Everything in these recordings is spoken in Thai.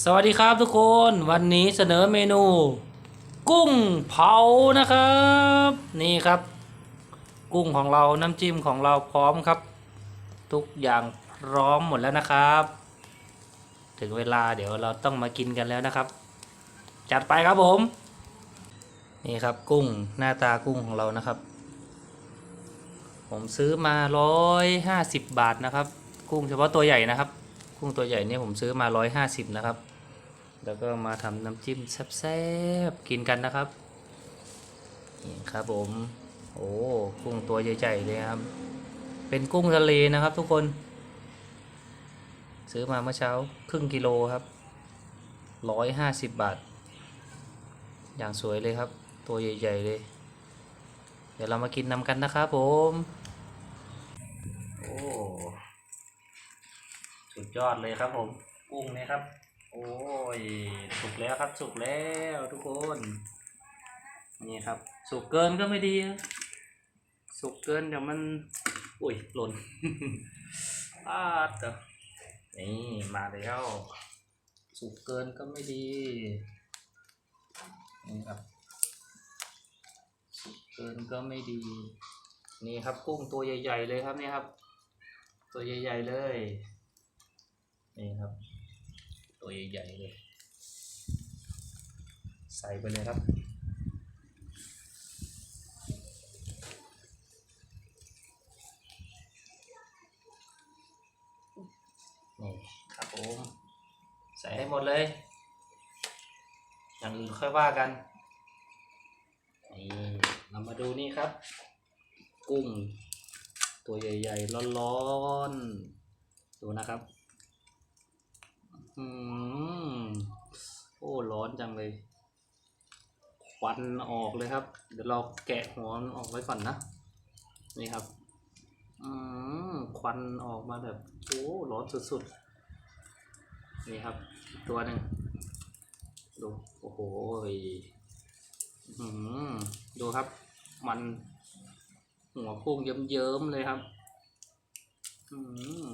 สวัสดีครับทุกคนวันนี้เสนอเมนู กุ้งเผานะครับ นี่ครับ กุ้งของเราน้ำจิ้มของเราพร้อมครับ ทุกอย่างพร้อมหมดแล้วนะครับ ถึงเวลาเดี๋ยวเราต้องมากินกันแล้วนะครับ จัดไปครับผม นี่ครับกุ้งหน้าตากุ้งของเรานะครับ ผมซื้อมาร้อยห้าสิบบาทนะครับ กุ้งเฉพาะตัวใหญ่นะครับ กุ้งตัวใหญ่เนี่ยผมซื้อมาร้อยห้าสิบนะครับ แล้วก็มาทำน้ำจิ้มแซ่บๆกินกันนะครับนี่ครับผม โอ้กุ้งตัวใหญ่ๆเลยครับ เป็นกุ้งทะเลนะครับทุกคน ซื้อมาเมื่อเช้าครึ่งกิโลครับร้อยห้าสิบบาท อย่างสวยเลยครับ ตัวใหญ่ ๆ เลย เดี๋ยวเรามากินนำกันนะครับผม โอ้ สุดยอดเลยครับผม กุ้งเนี่ยครับ โอ้ยสุกแล้วครับ สุกแล้วทุกคน นี่ครับ สุกเกินก็ไม่ดี สุกเกินเดี๋ยวมัน อุ้ยหล่นอ้าเตอนี่มาแล้วสุกเกินก็ไม่ดีนี่ครับสุกเกินก็ไม่ดี นี่ครับกุ้งตัวใหญ่ ๆ เลยครับนี่ครับ ตัวใหญ่ ๆ เลย นี่ครับ ตัวใหญ่ๆเลย ใส่ไปเลยครับ นี่ครับผมใส่ให้หมดเลย อย่างอื่นค่อยว่ากัน นี่เรามาดูนี่ครับ กุ้ง ตัวใหญ่ๆร้อนๆ ดูนะครับ อืมโอ้ร้อนจังเลย ควันออกเลยครับ เดี๋ยวเราแกะหัวมันออกไว้ก่อนนะ นี่ครับ อืมควันออกมาแบบโอ้ร้อนสุดๆ นี่ครับ ตัวหนึ่งดู โอ้โหอืมดูครับ มันหัวพุ่งเยิ้มๆเลยครับ อืม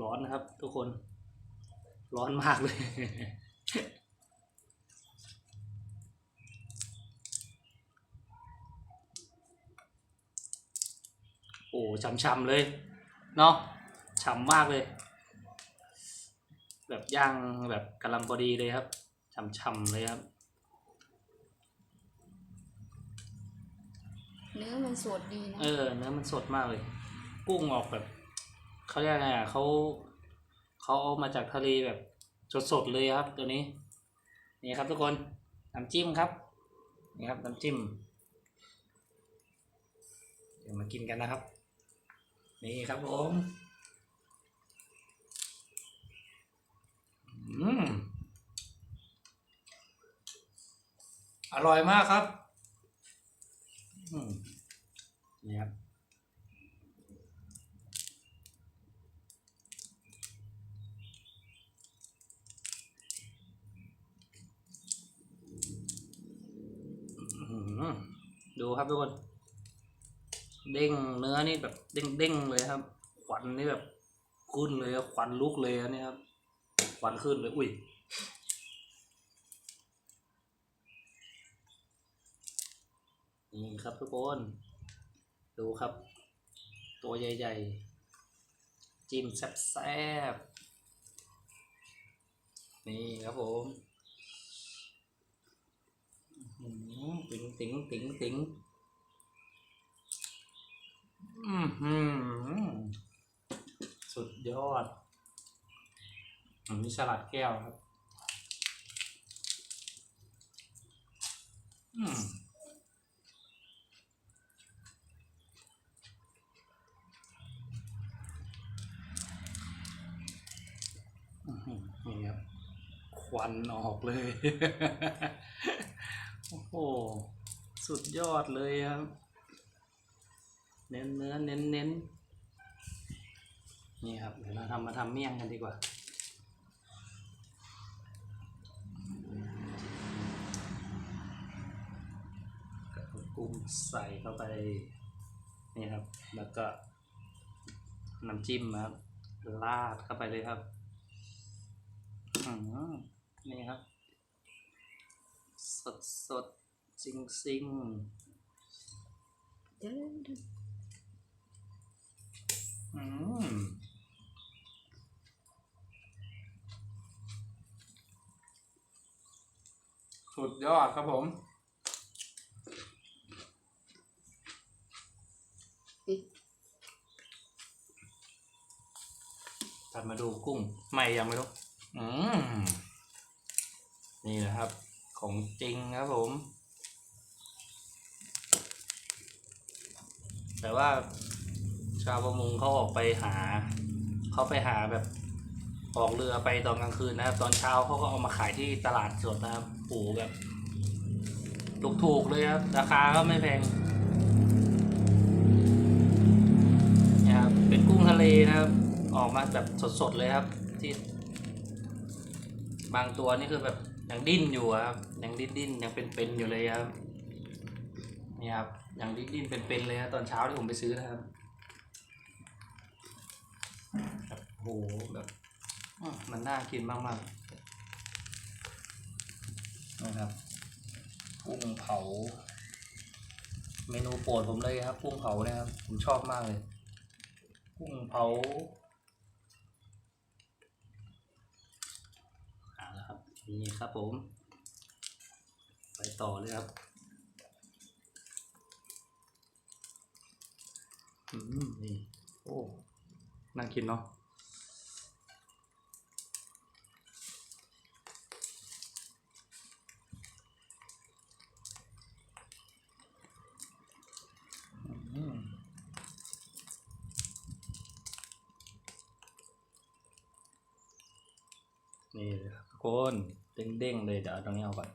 ร้อนนะครับ ทุกคน ร้อนมากเลย โอ้ช่ำๆเลย เนาะฉ่ำมากเลย แบบย่างแบบกำลังพอดีเลยครับช่ำๆเลยครับ เนื้อมันสดดีนะ เออ เนื้อมันสดมากเลย กุ้งออกแบบ เขาเรียกไงอะเขาเขาเอามาจากทะเลแบบสดๆเลยครับ ตัวนี้ นี่ครับทุกคนน้ำจิ้มครับนี่ครับน้ำจิ้มเดี๋ยวมากินกันนะครับ นี่ครับผมอืมอร่อยมากครับ อืมนี่ครับ อื้อหือดู ครับทุกคน เด้งเนื้อนี่แบบเด้งเด้งๆเลยครับควันนี่แบบขึ้นเลยควันลุกเลยนนี้ครับควันขึ้นเลยอุ้ยนี่ครับทุกคนดูครับ ตัวใหญ่ ๆ จิ้มแซ่บๆนี่ครับผมอื้อหือติ๋งติ๋งติ๋งติ๋ง อือหือสุดยอด อันนี้สลัดแก้วครับ อืมอือหือนี่ครับควันออกเลย โอ้โห สุดยอดเลยครับ เน้นเนื้อเน้นเน้นนี่ครับเดี๋ยวเราทำมาทำเมี่ยงกันดีกว่ากุ้งใส่เข้าไปนี่ครับ แล้วก็น้ำจิ้มครับลาดเข้าไปเลยครับอืมนี่ครับ สดสดๆซิงซิงเดี๋ยวเดี๋ยวๆ อืมสุดยอดครับผมนี่ตัดมาดูกุ้งใหม่ยังไม่รู้อืมนี่นะครับ ของจริงครับผม แต่ว่าชาวประมงเขาออกไปหาเขาไปหาแบบออกเรือไปตอนกลางคืนนะครับ ตอนเช้าเขาก็เอามาขายที่ตลาดสดนะครับโอ้โหแบบถูกๆเลยครับ ราคาก็ไม่แพงนะครับเป็นกุ้งทะเลนะครับ ออกมาแบบสดๆเลยครับ ที่ บางตัวนี่คือแบบยังดิ้นอยู่ครับยังดิ้นดิ้นยังเป็นๆอยู่เลยครับนี่ครับยังดิ้นดิ้นเป็นๆเลยนะตอนเช้าที่ผมไปซื้อนะครับ แบบโหแบบมันน่ากินมากๆนะครับกุ้งเผา เมนูโปรดผมเลยครับกุ้งเผานะครับ ผมชอบมากเลย กุ้งเผาเอาละครับนี่ครับผม ไปต่อเลยครับอืมนี่โอ้ น่ากินเนาะนี่เลยครับทุกคนเด้งๆเลยเดี๋ยวตรงนี้เอาก่อน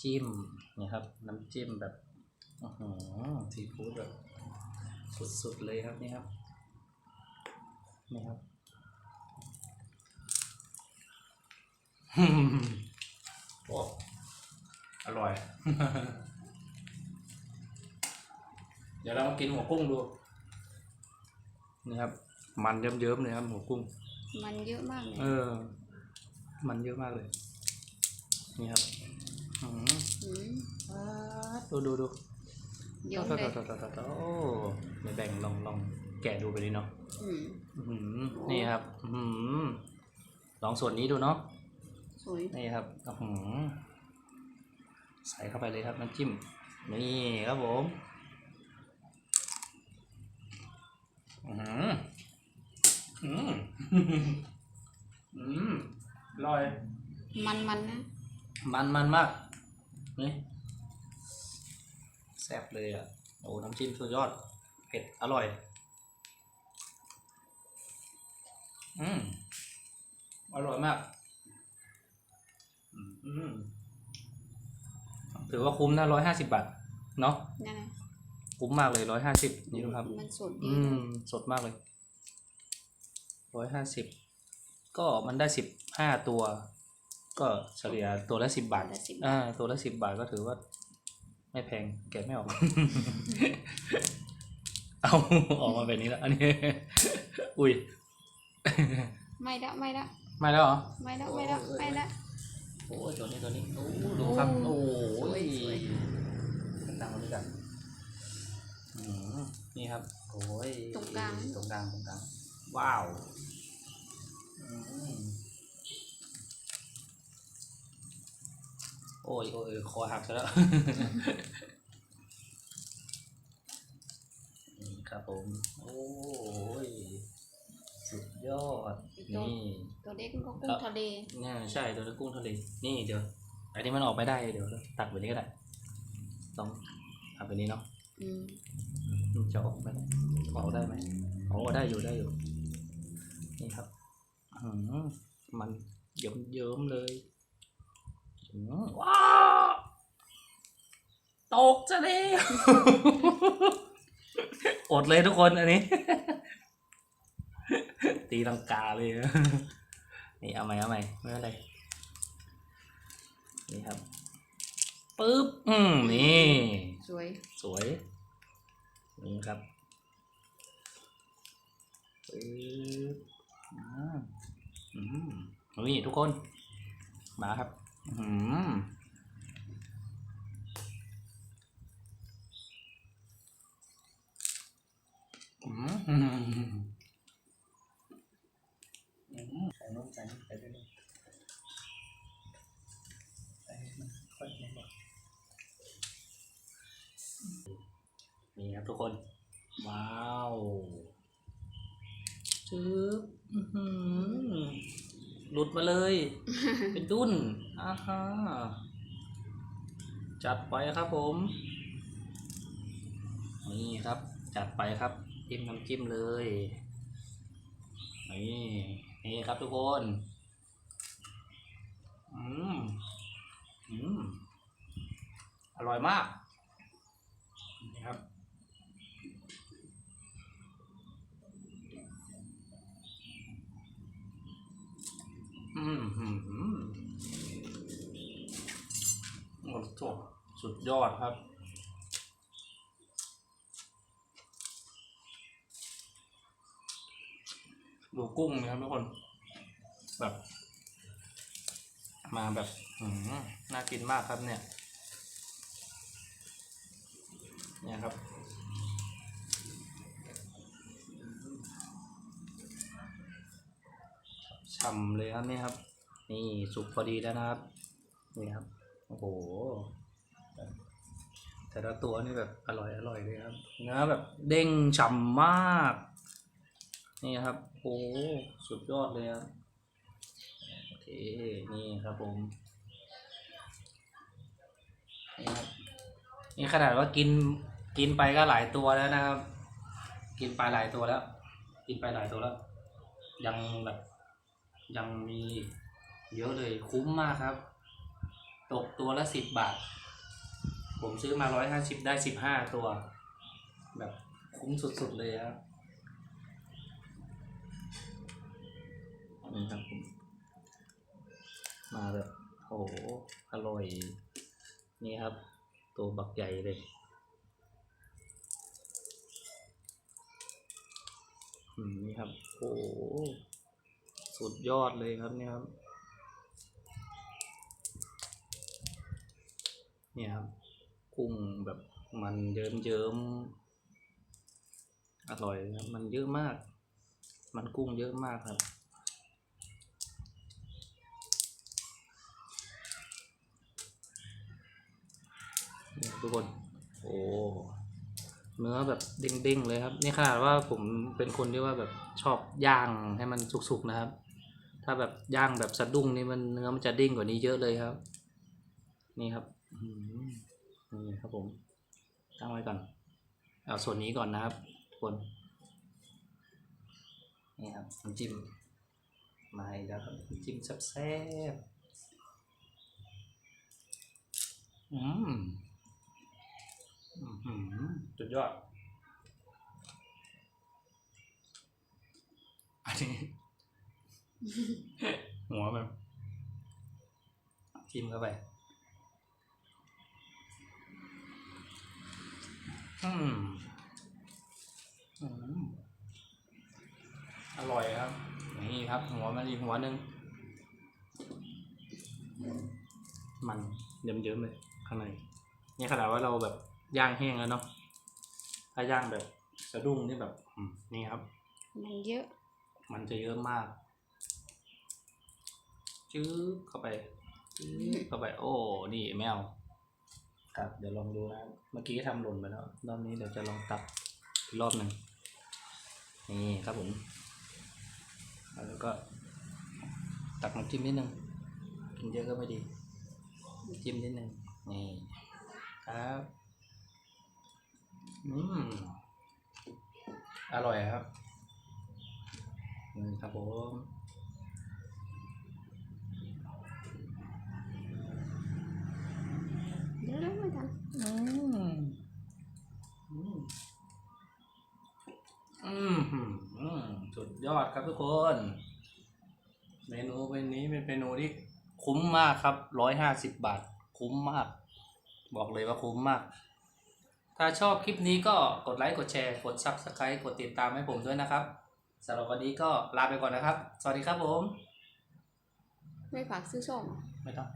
จิ้ม นี่ครับ น้ำจิ้มแบบอื้อหือซีฟู้ดแบบสุดๆเลยครับนี่ครับนี่ครับโอ้อร่อย เดี๋ยวเรามากินหัวกุ้งดู นี่ครับ มันเยิ้มๆเลยครับหัวกุ้ง มันเยอะมากเลย เออ มันเยอะมากเลย นี่ครับอืมอืม ดูดูดูเยอะโตเลยโตโตโตโตโอ้ไม่แบ่งลองลองแกะดูไปดิเนาะอืมอื้อหือนี่ครับอื้อหือลองส่วนนี้ดูเนาะสวยนี่ครับอื้อหือใส่เข้าไปเลยครับน้ำจิ้ม นี่ครับผมอือหืออืมอืมอร่อย มันมันนะ มันมันมาก นี่แซ่บเลยอะโอ้น้ำจิ้มสุดยอด เผ็ด อร่อย อืม อร่อยมาก อืมอืมถือว่าคุ้มนะร้อยห้าสิบบาท เนาะนั่นนะคุ้มมากเลยร้อยห้าสิบนี่ดูครับ มันสดดีอืม สดมากเลยร้อยห้าสิบ ก็มันได้สิบห้าตัว ก็เฉลี่ยตัวละสิบบาทละสิบอ่า ตัวละสิบบาทก็ถือว่า ไม่แพงแกะไม่ออก เอาออกมาแบบนี้แล้ว อันนี้ อุ้ย ไม่ละไม่ละไม่แล้วเหรอ ไม่ละไม่ละไม่ละ โอ้ยตัวนี้ตัวนี้โอ้ดูครับ โอ้สวยยสวย ตั้งตรงนี้กันอืมนี่ครับ โอ้ยตรงกลาง ตรงกลางตรงกลาง ว้าวอืม อ้ยโอ้ยคอหักซะแล้ว นี่ครับผม โอ้ย สุดยอด นี่ตัวเล็กมันก็กุ้งทะเลเนี่ยใช่ตัวนี้กุ้งทะเล นี่เดี๋ยว อันนี้มันออกไม่ได้เดี๋ยว ตักแบบนี้ก็ได้ต้องทำแบบนี้เนาะอืมมันจะออกไหมออกได้ไหมออกได้อยู่ได้อยู่ นี่ครับอืมมันเยิ้มเยิ้มๆเลยอืม ว้าวตกจะเลยอดเลยทุกคนอันนี้ ตีลังกาเลยนี่เอาใหม่เอาใหม่ไม่เป็นไรนี่ครับปึ๊บอืมนี่สวยสวยนี่ครับปึ๊บอ่าอืมนี่ทุกคนมาครับ อืมอืมอืมอืมใส่นมใส่นมใส่ด้วยนมใส่ให้มันค่อยๆบอกนี่ครับทุกคน ว้าวจึ๊บอื้อหือหลุดมาเลย เป็นดุน อ่าฮะจัดไปครับผม นี่ครับ จัดไปครับจิ้มน้ำจิ้มเลย นี่ นี่ครับทุกคน อืม อืม อร่อยมาก นี่ครับ อืมอืมอืมโอ้โห สุดยอดครับ ดูกุ้งนะครับทุกคน แบบ มาแบบอืมน่ากินมากครับเนี่ย เนี่ยครับฉ่ำเลยครับเนี่ยครับ นี่สุกพอดีแล้วนะครับ นี่ครับ โอ้โห แต่ละตัวนี่แบบอร่อยอร่อยเลยครับเนื้อแบบเด้งฉ่ำมาก นี่ครับโอ้สุดยอดเลยครับโอเคนี่ครับผมนี่ครับนี่ขนาดว่ากินกินไปก็หลายตัวแล้วนะครับ กินไปหลายตัวแล้ว กินไปหลายตัวแล้ว ยังแบบยังมีเยอะเลยคุ้มมากครับ ตกตัวละสิบบาท ผมซื้อมาร้อยห้าสิบได้สิบห้าตัว แบบคุ้มสุดๆเลยครับนี่ครับผมมาแบบโหอร่อย นี่ครับ ตัวบักใหญ่เลยอืมนี่ครับ โอ้โหสุดยอดเลยครับเนี่ยครับ เนี่ยครับ กุ้งแบบมันเยิ้มเยิ้มๆอร่อยครับมันเยอะมาก มันกุ้งเยอะมากครับทุกคน โอ้เนื้อแบบเด้งๆเลยครับ นี่ขนาดว่าผมเป็นคนที่ว่าแบบชอบย่างให้มันสุกๆนะครับ ถ้าแบบย่างแบบสะดุ้งนี่มันเนื้อมันจะเด้งกว่านี้เยอะเลยครับ นี่ครับอื นี่ครับผมตั้งไว้ก่อน เอาส่วนนี้ก่อนนะครับทุกคน นี่ครับน้ำจิ้มมาอีกแล้วครับน้ำจิ้มแซ่บๆอืมอื้อหือสุดยอด อันนี้ หัวมันจิ้มเข้าไป อืมอืมอร่อยครับ นี่ครับ หัวมันอีกหัวหนึ่งมันเยิ้มๆเลยข้างในนี่ขนาดว่าเราแบบย่างแห้งแล้วเนาะถ้าย่างแบบสะดุ้งนี่แบบอืมนี่ครับ มันเยอะ มันจะเยอะมาก จื๊บเข้าไปจื๊บเข้าไป โอ้ นี่แมว ครับ เดี๋ยวลองดูนะ เมื่อกี้ทำหล่นไปแล้ว รอบนี้เดี๋ยวจะลองตักอีกรอบหนึ่งนี่ครับผม แล้วก็ตักน้ำจิ้มนิดนึง กินเยอะก็ไม่ดี จิ้มนิดนึง นี่ ครับ อืม อร่อยครับนี่ครับผม เดี๋ยวแล้วไม่ทัน อืมอืมอืมอืมสุดยอดครับทุกคน เมนูวันนี้เป็นเมนูที่คุ้มมากครับร้อยห้าสิบบาท คุ้มมาก บอกเลยว่าคุ้มมาก ถ้าชอบคลิปนี้ก็กดไลค์กดแชร์กด Subscribe กดติดตามให้ผมด้วยนะครับสำหรับวันนี้ก็ลาไปก่อนนะครับ สวัสดีครับผม ไม่ฝากซื้อส้มไม่ต้อง